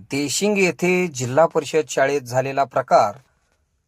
देशिंग येथे जिल्हा परिषद शाळेत झालेला प्रकार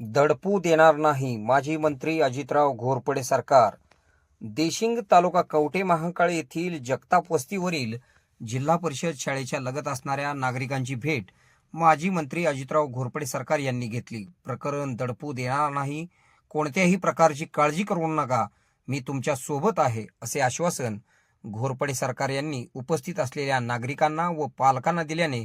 दडपू देणार नाही माजी मंत्री अजितराव घोरपडे सरकार. देशिंग तालुका कवठे महांकाळ येथील जगताप वस्तीवरील जिल्हा परिषद शाळेच्या लगत असणाऱ्या नागरिकांची भेट माजी मंत्री अजितराव घोरपडे सरकार यांनी घेतली. प्रकरण दडपू देणार नाही कोणत्याही प्रकारची काळजी करू नका मी तुमच्यासोबत आहे असे आश्वासन घोरपडे सरकार यांनी उपस्थित असलेल्या नागरिकांना व पालकांना दिल्याने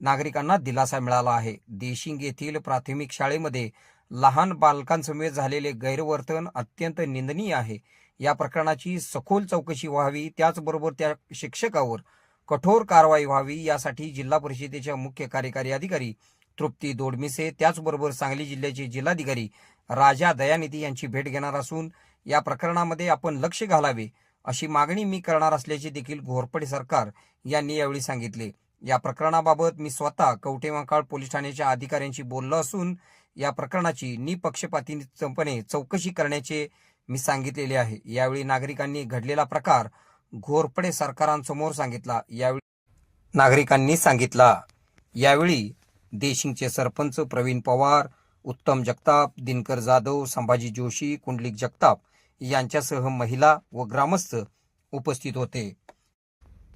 नागरिकांना दिलासा मिळाला आहे. देशिंग येथील प्राथमिक शाळेमध्ये लहान बालकांसमवेत झालेले गैरवर्तन अत्यंत निंदनीय आहे. या प्रकरणाची सखोल चौकशी व्हावी त्याचबरोबर त्या शिक्षकावर कठोर कारवाई व्हावी यासाठी जिल्हा परिषदेच्या मुख्य कार्यकारी अधिकारी तृप्ती दोडमिसे त्याचबरोबर सांगली जिल्ह्याचे जिल्हाधिकारी राजा दयानिधी यांची भेट घेणार असून या प्रकरणामध्ये आपण लक्ष घालावे अशी मागणी मी करणार असल्याचे देखील घोरपडे सरकार यांनी यावेळी सांगितले. या प्रकरणाबाबत मी स्वतः कवठेमाकाळ पोलीस ठाण्याच्या अधिकाऱ्यांशी बोललो असून या प्रकरणाची निपक्षपातीपणे चौकशी करण्याचे मी सांगितलेले आहे. यावेळी नागरिकांनी घडलेला प्रकार घोरपडे सरकारांसमोर सांगितला. यावेळी नागरिकांनी सांगितला. यावेळी देशिंगचे सरपंच प्रवीण पवार उत्तम जगताप दिनकर जाधव संभाजी जोशी कुंडलिक जगताप यांच्यासह महिला व ग्रामस्थ उपस्थित होते.